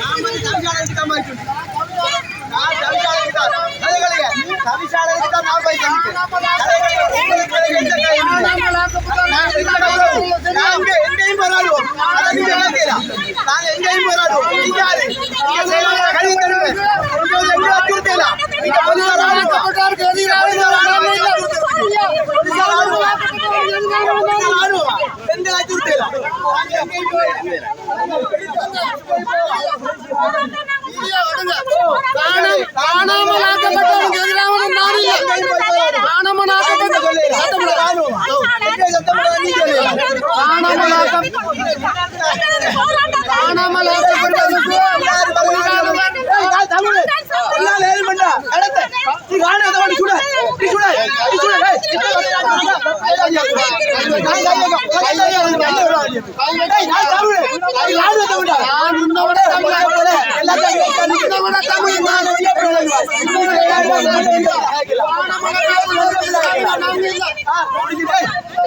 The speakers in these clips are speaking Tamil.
நான்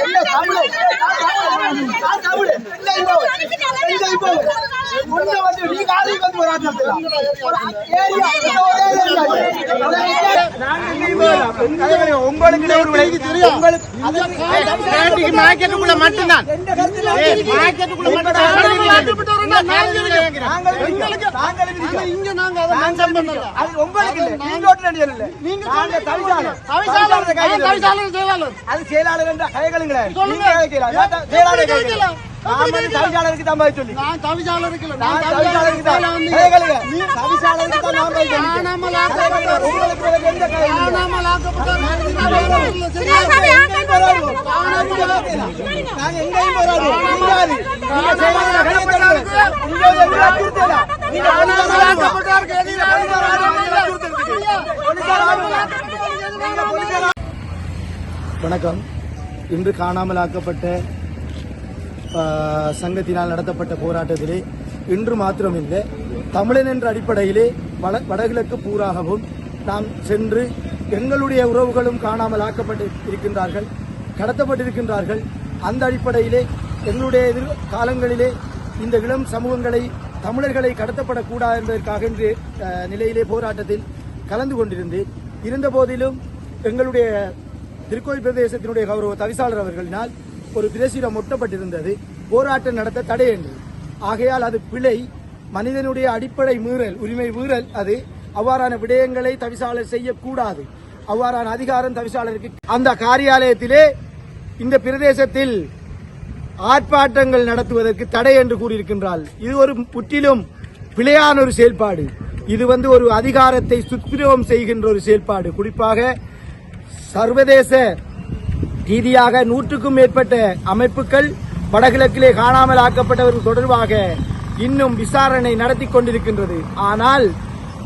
என்ன தமிழ உங்களுக்கு ஒரு விளைவு தெரியும் உங்களுக்கு மார்க்கெட்டுக்குள்ள மட்டும்தான். மார்க்கெட்டுக்குள்ள இங்க நாங்க அதை உங்களுக்கு நீங்க நீங்க தவிசாளர். தவிசாளர். தவிசாளர் செயலாளர். அது செயலாளர் என்ற சொல்லுங்க. செயலாளர் தவிசாளருக்கு தான் போய் சொல்லி நான் தவிசாளருக்கு இல்ல நான் நான் தவிசாளருக்கு தான் வந்து கைகளுங்க தவிசாளருக்கு தான் நான் போய் சொல்லி காணாமல் ஆக்கப்பட்டவர் உங்களுக்கு வேற எந்த கையில் இல்ல. காணாமல் ஆக்கப்பட்டவர் நாங்க எங்கேயும் போராடுவோம் நீங்க யாரு? நீங்க செயலாளரை கையில் தருவேன். நீங்க எங்களை அச்சுறுத்தலாம். நீங்க போலீசார் ஆளுவா. ஆக்கப்பட்டவருக்கு எதிராக போலீசார் ஆளுவா. நீங்க போலீசார் வணக்கம் இன்று காணாமலாக்கப்பட்ட ஆஹ், சங்கத்தினால் நடத்தப்பட்ட போராட்டத்திலே இன்று மாத்திரமில்லை. தமிழன் என்ற அடிப்படையிலே வட வடகிழக்கு பூராகவும் நாம் சென்று எங்களுடைய உறவுகளும் காணாமல் ஆக்கப்பட்டு இருக்கின்றார்கள் கடத்தப்பட்டிருக்கின்றார்கள். அந்த அடிப்படையிலே எங்களுடைய எதிர் காலங்களிலே இந்த இளம் சமூகங்களை தமிழர்களை கடத்தப்படக்கூடாது என்பதற்காக இன்று நிலையிலே போராட்டத்தில் கலந்து கொண்டிருந்தேன். இருந்த போதிலும் எங்களுடைய திருக்கோயில் பிரதேசத்தினுடைய கௌரவ தவிசாளர் அவர்களினால் ஒரு பிரசுரம் ஒட்டப்பட்டிருந்தது போராட்டம் நடத்த தடை என்று ஆகையால் அது பிழை. மனிதனுடைய அடிப்படை மீறல் உரிமை மீறல் அது. அவ்வாறான விடயங்களை தவிசாளர் செய்யக்கூடாது. அவ்வாறான அதிகாரம் தவிசாளருக்கு அந்த காரியாலயத்திலே இந்த பிரதேசத்தில் ஆர்ப்பாட்டங்கள் நடத்துவதற்கு தடை என்று கூறியிருக்கின்றால் இது ஒரு முற்றிலும் பிழையான ஒரு செயல்பாடு. இது வந்து ஒரு அதிகாரத்தை சுத்திரவம் செய்கின்ற ஒரு செயல்பாடு. குறிப்பாக சர்வதேச ரீதியாக நூற்றுக்கும் மேற்பட்ட அமைப்புகள் வடகிழக்கிலே காணாமல் ஆக்கப்பட்டவர்கள் தொடர்பாக இன்னும் விசாரணை நடத்தி கொண்டிருக்கின்றது. ஆனால்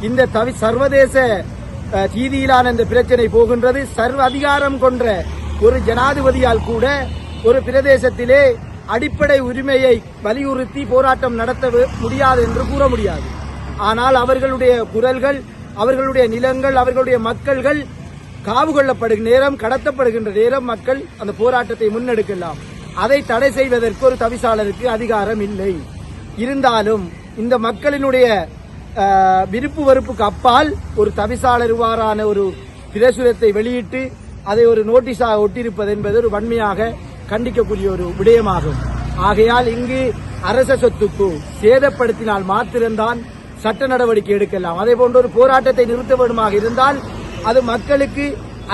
இந்த தவி சர்வதேச ரீதியிலான இந்த பிரச்சனை போகின்றது. சர்வ அதிகாரம் கொன்ற ஒரு ஜனாதிபதியால் கூட ஒரு பிரதேசத்திலே அடிப்படை உரிமையை வலியுறுத்தி போராட்டம் நடத்த முடியாது என்று கூற முடியாது. ஆனால் அவர்களுடைய குரல்கள் அவர்களுடைய நிலங்கள் அவர்களுடைய மக்கள்கள் காவு கொள்ளப்படுகிற நேரம் கடத்தப்படுகின்ற நேரம் மக்கள் அந்த போராட்டத்தை முன்னெடுக்கலாம். அதை தடை செய்வதற்கு ஒரு தவிசாளருக்கு அதிகாரம் இல்லை. இருந்தாலும் இந்த மக்களினுடைய விருப்பு வெறுப்புக்கு அப்பால் ஒரு தவிசாளர் இவ்வாறான ஒரு பிரசுரத்தை வெளியிட்டு அதை ஒரு நோட்டீஸாக ஒட்டியிருப்பது என்பது ஒரு வன்மையாக கண்டிக்கக்கூடிய ஒரு விடயமாகும். ஆகையால் இங்கு அரச சொத்துக்கு சேதப்படுத்தினால் மாத்திரம்தான் சட்ட நடவடிக்கை எடுக்கலாம். அதே போன்ற ஒரு போராட்டத்தை நிறுத்த வேண்டுமாக இருந்தால் அது மக்களுக்கு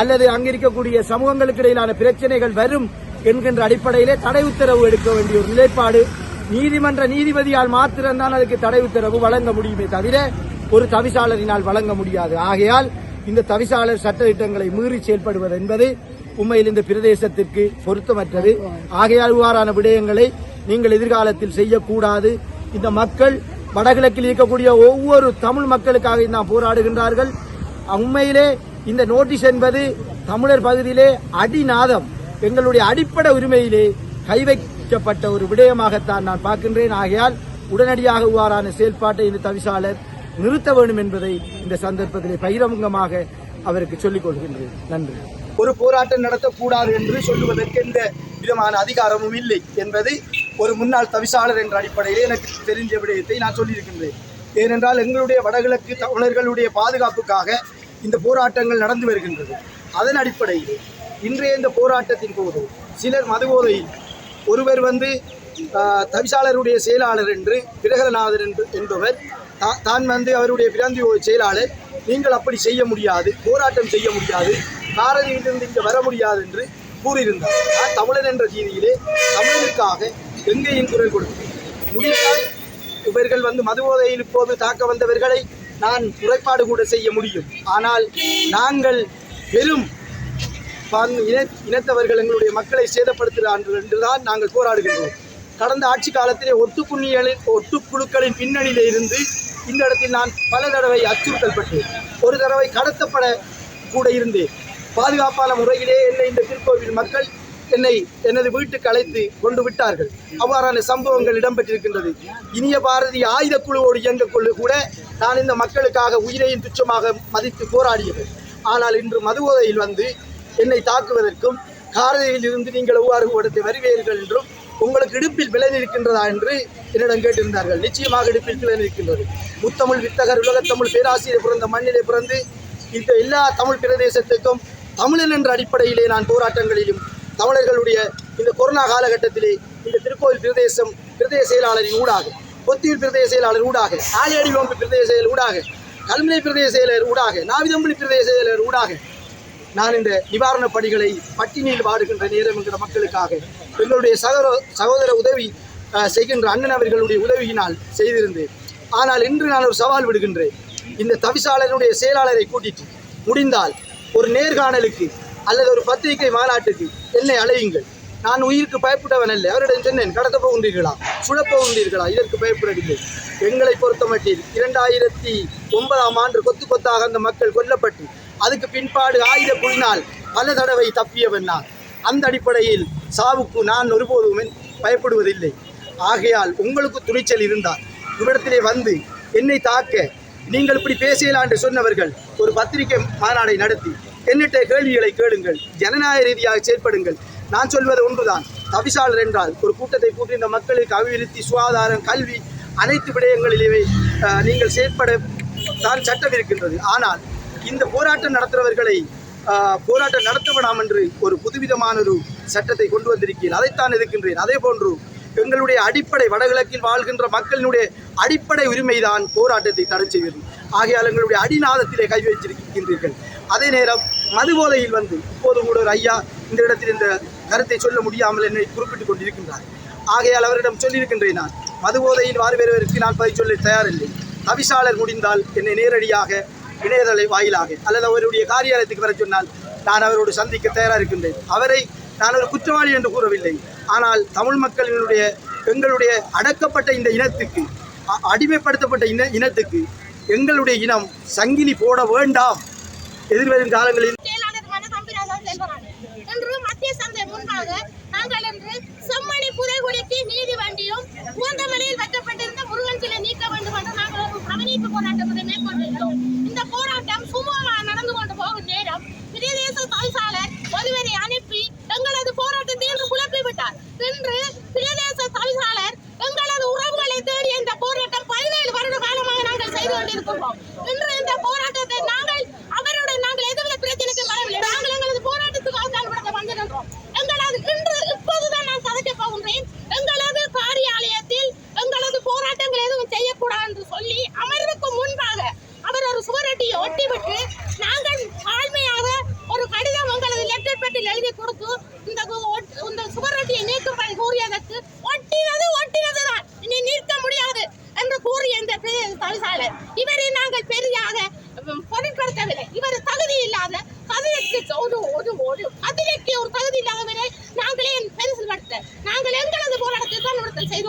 அல்லது அங்கிருக்கக்கூடிய சமூகங்களுக்கு இடையிலான பிரச்சனைகள் வரும் என்கின்ற அடிப்படையிலே தடை உத்தரவு எடுக்க வேண்டிய ஒரு நிலைப்பாடு. நீதிமன்ற நீதிபதியால் மாத்திரம்தான் அதுக்கு தடை உத்தரவு வழங்க முடியுமே தவிர ஒரு தவிசாளரினால் வழங்க முடியாது. ஆகையால் இந்த தவிசாளர் சட்ட திட்டங்களை மீறி செயல்படுவது என்பது உண்மையில் இந்த பிரதேசத்திற்கு பொருத்தமற்றது. ஆகையால் இவ்வாறான விடயங்களை நீங்கள் எதிர்காலத்தில் செய்யக்கூடாது. இந்த மக்கள் வடகிழக்கில் இருக்கக்கூடிய ஒவ்வொரு தமிழ் மக்களுக்காக நாம் போராடுகின்றார்கள். உண்மையிலே இந்த நோட்டீஸ் என்பது தமிழர் பகுதியிலே அடிநாதம். எங்களுடைய அடிப்படை உரிமையிலே கை வைக்கப்பட்ட ஒரு விடயமாகத்தான் நான் பார்க்கின்றேன். ஆகையால் உடனடியாக இவ்வாறான செயல்பாட்டை இந்த தவிசாளர் நிறுத்த வேண்டும் என்பதை இந்த சந்தர்ப்பத்திலே பகிரங்கமாக அவருக்கு சொல்லிக் கொள்கின்றேன். நன்றி. ஒரு போராட்டம் நடத்தக்கூடாது என்று சொல்லுவதற்கு எந்த விதமான அதிகாரமும் இல்லை என்பது ஒரு முன்னாள் தவிசாளர் என்ற அடிப்படையில் எனக்கு தெரிஞ்ச விடயத்தை நான் சொல்லியிருக்கின்றேன். ஏனென்றால் எங்களுடைய வடகிழக்கு தமிழர்களுடைய பாதுகாப்புக்காக இந்த போராட்டங்கள் நடந்து வருகின்றது. அதன் அடிப்படையில் இன்றைய இந்த போராட்டத்தின் போது சிலர் மதுபோதையில் ஒருவர் வந்து தவிசாளருடைய செயலாளர் என்று பிரகரநாதர் என்று என்பவர் தா- தான் வந்து அவருடைய பிராந்தி செயலாளர் நீங்கள் அப்படி செய்ய முடியாது போராட்டம் செய்ய முடியாது பாரதியிலிருந்து இங்கே வர முடியாது என்று கூறியிருந்தார். நான் தமிழன் என்ற ரீதியிலே தமிழருக்காக எங்கேயும் குரல் கொடுத்தேன் முடிந்தால் இவர்கள் வந்து மதுபோதையில் இப்போது தாக்க வந்தவர்களை நான் முறைப்பாடு கூட செய்ய முடியும். ஆனால் நாங்கள் வெறும் பங் இன இனத்தவர்கள் எங்களுடைய மக்களை சேதப்படுத்துகிறார்கள் என்றுதான் நாங்கள் போராடுகின்றோம். கடந்த ஆட்சி காலத்திலே ஒட்டுக்குண்ணிகளின் ஒட்டுக்குழுக்களின் பின்னணியிலே இருந்து இந்த இடத்தில் நான் பல தடவை அச்சுறுத்தல் பட்டேன் ஒரு தடவை கடத்தப்பட கூட இருந்தேன். பாதுகாப்பான முறையிலே என்னை இந்த திருக்கோவில் மக்கள் என்னை எனது வீட்டுக்கு அழைத்து கொண்டு விட்டார்கள். அவ்வாறான சம்பவங்கள் இடம்பெற்றிருக்கின்றது. இனிய பாரதி ஆயுத குழுவோடு இயங்கக்குழு கூட நான் இந்த மக்களுக்காக உயிரையும் துச்சமாக மதித்து போராடியது. ஆனால் இன்று மதுபோதையில் வந்து என்னை தாக்குவதற்கும் காரதியில் இருந்து நீங்கள் எவ்வாறு கொடுத்து வருவீர்கள் என்றும் உங்களுக்கு இடுப்பில் விலன் இருக்கின்றதா என்று என்னிடம் கேட்டிருந்தார்கள். நிச்சயமாக இடுப்பில் விலன் இருக்கின்றது முத்தமிழ் வித்தகர் உலகத்தமிழ் பேராசிரியர் பிறந்த மண்ணிலே பிறந்து இந்த எல்லா தமிழ் பிரதேசத்துக்கும் தமிழன் என்ற அடிப்படையிலே நான் போராட்டங்களிலும் தமிழர்களுடைய இந்த கொரோனா காலகட்டத்திலே இந்த திருக்கோயில் பிரதேசம் பிரதேச செயலாளரின் ஊடாக கொத்தியூர் பிரதேச செயலாளர் ஊடாக ஆலியடி வம்பு பிரதேச செயலர் ஊடாக கல்முனை பிரதேச செயலர் ஊடாக நாவிதம்பள்ளி பிரதேச செயலர் ஊடாக நான் இந்த நிவாரணப் பணிகளை பட்டினியில் வாடுகின்ற நேரம் என்கிற மக்களுக்காக எங்களுடைய சகோதர சகோதர உதவி செய்கின்ற அண்ணன் அவர்களுடைய உதவியினால் செய்திருந்தேன். ஆனால் இன்று நான் ஒரு சவால் விடுகின்றேன். இந்த தவிசாளருடைய செயலாளரை கூட்டிட்டு முடிந்தால் ஒரு நேர்காணலுக்கு அல்லது ஒரு பத்திரிகை மாநாட்டுக்கு என்னை அழையுங்கள். நான் உயிருக்கு பயப்பட்டவன் அல்ல. அவரிடம் சொன்னேன் கடத்த போகின்றீர்களா? சுழப் போகின்றீர்களா? இதற்கு பயப்படவில்லை எங்களை பொறுத்தமட்டில் இரண்டாயிரத்தி ஒன்பதாம் ஆண்டு கொத்து கொத்தாக அந்த மக்கள் கொல்லப்பட்டு அதுக்கு பின்பாடு ஆயுத புலினால் பல தடவை தப்பியவன் நான். அந்த அடிப்படையில் சாவுக்கு நான் ஒருபோதும் பயப்படுவதில்லை. ஆகையால் உங்களுக்கு துணிச்சல் இருந்தால் இவ்விடத்திலே வந்து என்னை தாக்க நீங்கள் இப்படி பேசலாம் என்று சொன்னவர்கள் ஒரு பத்திரிகை மாநாடை நடத்தி என்னிட்ட கேள்விகளை கேளுங்கள். ஜனநாயக ரீதியாக செயற்படுங்கள். நான் சொல்வது ஒன்றுதான். தவிசாளர் என்றால் ஒரு கூட்டத்தை கூட்டி இந்த மக்களுக்கு அபிவிருத்தி சுகாதாரம் கல்வி அனைத்து விடயங்களிலே நீங்கள் செயற்பட தான் சட்டம் இருக்கின்றது. ஆனால் இந்த போராட்டம் நடத்துகிறவர்களை போராட்டம் நடத்த என்று ஒரு புதுவிதமான ஒரு சட்டத்தை கொண்டு வந்திருக்கிறேன் அதைத்தான் எதிர்க்கின்றேன். அதே போன்று எங்களுடைய அடிப்படை வடகிழக்கில் வாழ்கின்ற மக்களினுடைய அடிப்படை உரிமைதான் போராட்டத்தை தடை செய்வது. ஆகையால் எங்களுடைய அடிநாதத்திலே கை வைத்திருக்கின்றீர்கள். அதே நேரம் மது மதுபோதையில் வந்து இப்போது கூட ஒரு ஐயா இந்த இடத்தில் இந்த கருத்தை சொல்ல முடியாமல் என்னை குறிப்பிட்டுக் கொண்டிருக்கின்றார். ஆகையால் அவரிடம் சொல்லியிருக்கின்றேன் நான் மது மதுபோதையில் வாருவதற்கு நான் பதில் சொல்ல தயாரில்லை. தவிசாளர் முடிந்தால் என்னை நேரடியாக இணையதளை வாயிலாக அல்லது அவருடைய காரியாலயத்துக்கு வர சொன்னால் நான் அவரோடு சந்திக்க தயாராக இருக்கின்றேன். அவரை நான் ஒரு குற்றவாளி என்று கூறவில்லை. ஆனால் தமிழ் மக்களினுடைய எங்களுடைய அடக்கப்பட்ட இந்த இனத்துக்கு அ- அடிமைப்படுத்தப்பட்ட இன இனத்துக்கு எங்களுடைய இனம் சங்கிலி போட வேண்டாம். எதிர்வரும் காலங்களில் மத்திய சந்தை முன்பாக நாங்கள் இன்று செம்மணி நீதி வண்டியும் பூந்தமலையில் வைக்கப்பட்டிருந்த முருகன் சிலை நீக்க வேண்டும் என்று நாங்கள் ஒரு கவனிப்பு போராட்டத்தை மேற்கொண்டிருந்தோம் இந்த போராட்டம் சுமூகமாக நடந்து கொண்டு போகும் நேரம் பிரதேச தவிசாளர் ஒருவரை அனுப்பி எங்களது போராட்டத்தை குழப்பிவிட்டார். குழப்பி விட்டார்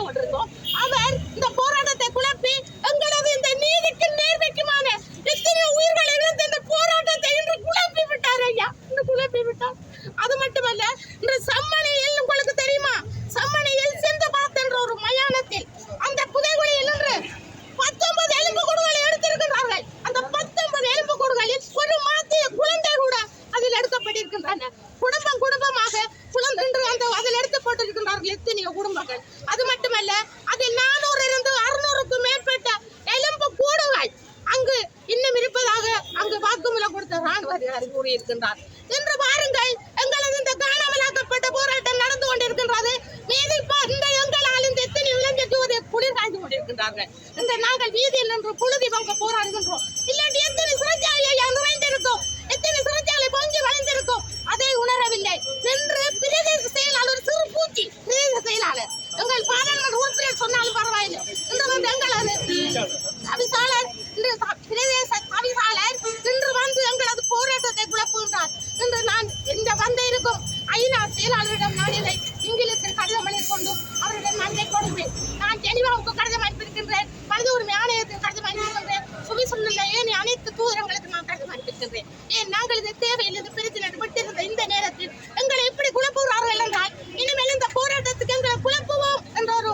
கொண்டிருந்தோம். அவர் இந்த போராட்டத்தை குழப்பி எங்களது இந்த நீதிக்கு நேர்மைக்குமான எத்தனை உயிர்களை இழந்த இந்த போராட்டத்தை இன்று குழப்பி விட்டார் ஐயா? இன்று குழப்பி விட்டார். அது மட்டுமல்ல இன்று சம்மணியில் உங்களுக்கு தெரியுமா? சம்மணியில் சென்று என்ற ஒரு மயானத்தில் அந்த புதைகுழியில் நின்று பத்தொன்பது எலும்பு கூடுகளை எடுத்திருக்கின்றார்கள். அந்த பத்தொன்பது எலும்பு கூடுகளில் ஒரு மாத்திய குழந்தை கூட அதில் எடுக்கப்பட்டிருக்கின்றன. குடும்ப குடும்பமாக குழந்தை என்று அந்த அதில் எடுக்கப்பட்டிருக்கின்றார்கள் எத்தனையோ குடும்பங்கள் அது மட்டுமல்ல அதில் நானூறு இருந்து அறுநூறுக்கும் மேற்பட்ட அவர் கூறியிருக்கின்றார் இன்று பாருங்கள் எங்களது இந்த காணாமலாக்கப்பட்ட போராட்டம் நடந்து கொண்டிருக்கின்றது மீதில் பா- இந்த எங்களால் இந்த எத்தனை இளைஞர்கள் ஒரு குளிர் காய்ந்து இந்த நாங்கள் வீதியில் நின்று புழுதி பங்க போராடுகின்றோம். இல்லாட்டி எத்தனை சிறைச்சாலை ஐயா நிறைந்திருக்கும் எத்தனை சிறைச்சாலை பொங்கி வளைந்திருக்கும் அதை உணரவில்லை. நின்று பிரதேச செயலாளர் சிறு பூச்சி பிரதேச செயலாளர். எங்கள் பாராளுமன்ற உறுப்பினர் சொன்னாலும் பரவாயில்லை. இன்று வந்து எங்களது தவிசாளர் இன்று பிரதேச தவிசாளர் இன்று வந்து எங்களது போராட்டத்தை குழப்புகின்றார் இன்று நான் இந்த வந்து இருக்கும் ஐநா செயலாளரிடம் நான் இதை இங்கிலீஷில் கடிதம் எழுதி கொண்டு அவரிடம் நன்மை கொடுப்பேன் நான் ஜெனிவாவுக்கு கடிதம் அனுப்பியிருக்கின்றேன் மனித உரிமை ஆணையத்துக்கு கடிதம் அனுப்பியிருக்கின்றேன் சுவிசுள்ள ஏனைய அனைத்து தூதரங்களுக்கு நான் கடிதம் அனுப்பியிருக்கின்றேன் ஏன் நாங்கள் இது தேவையில் இது பிரச்சனை விட்டிருந்த இந்த நேரத்தில் எங்களை இப்படி குழப்புகிறார்கள் என்றால் இனிமேல் இந்த போராட்டத்துக்கு எங்களை குழப்புவோம் என்ற ஒரு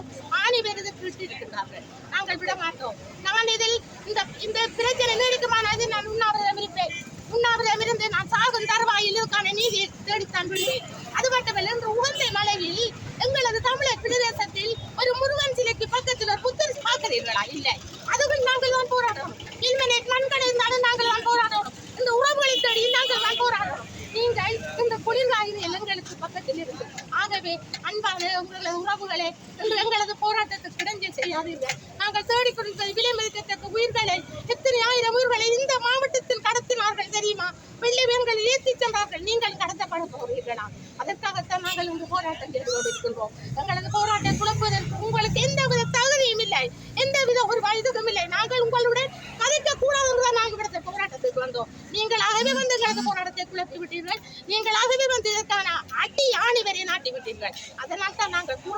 நாங்கள் விட மாட்டோம். நான் இதில் இந்த இந்த பிரச்சனை நீடிக்குமானது நான் உண்ணாவிரதம் இருப்பேன் உண்ணாவிரதம் இருந்து நான் சாகும் தருவாயில் இதுக்கான நீதியை தேடித்தான் விடுவேன். அது மட்டுமல்ல இந்த உகந்தை மலையில் எங்களது தமிழர் பிரதேசத்தில் ஒரு முருகன் சிலைக்கு பக்கத்தில் ஒரு புத்தர் பார்க்கிறீர்களா இல்லை. அதுவும் நாங்கள் தான் போராடுறோம். இனிமேல் மண்கள் இருந்தாலும் நாங்கள் தான் போராடுறோம். இந்த உறவுகளை தேடி நாங்கள் தான் போராடுறோம். நீங்கள் இந்த குளிர்காயினில் எங்களுக்கு பக்கத்தில் இருக்கு ஆகவே அன்பான உங்களது உறவுகளே இன்று எங்களது போராட்டத்துக்கு அடையாதீர்கள் நாங்கள் தேடிக்கொண்ட விலை மதிக்கத்தக்க உயிர்களை எத்தனை ஆயிரம் உயிர்களை இந்த மாவட்டத்தில் கடத்தினார்கள் தெரியுமா? வெள்ளை வேன்கள் ஏற்றி சென்றார்கள். நீங்கள் கடத்தப்பட போகிறீர்களா? அதற்காகத்தான் நாங்கள் இங்கு போராட்டம் செய்து கொண்டிருக்கின்றோம். எங்களது போராட்டம் குழப்புவதற்கு உங்களுக்கு எந்த வித தகுதியும் இல்லை. எந்த வித ஒரு வயதுக்கும் இல்லை. நாங்கள் உங்களுடன் கதைக்க கூடாதுன்றதான் நாங்கள் விடுத்த போராட்டத்துக்கு வந்தோம். நீங்களாகவே வந்து எங்களது போராட்டத்தை குழப்பி விட்டீர்கள். நீங்களாகவே வந்து இதற்கான அடி ஆணி வரை நாட்டி விட்டீர்கள் அதனால் தான் நாங்கள் கூற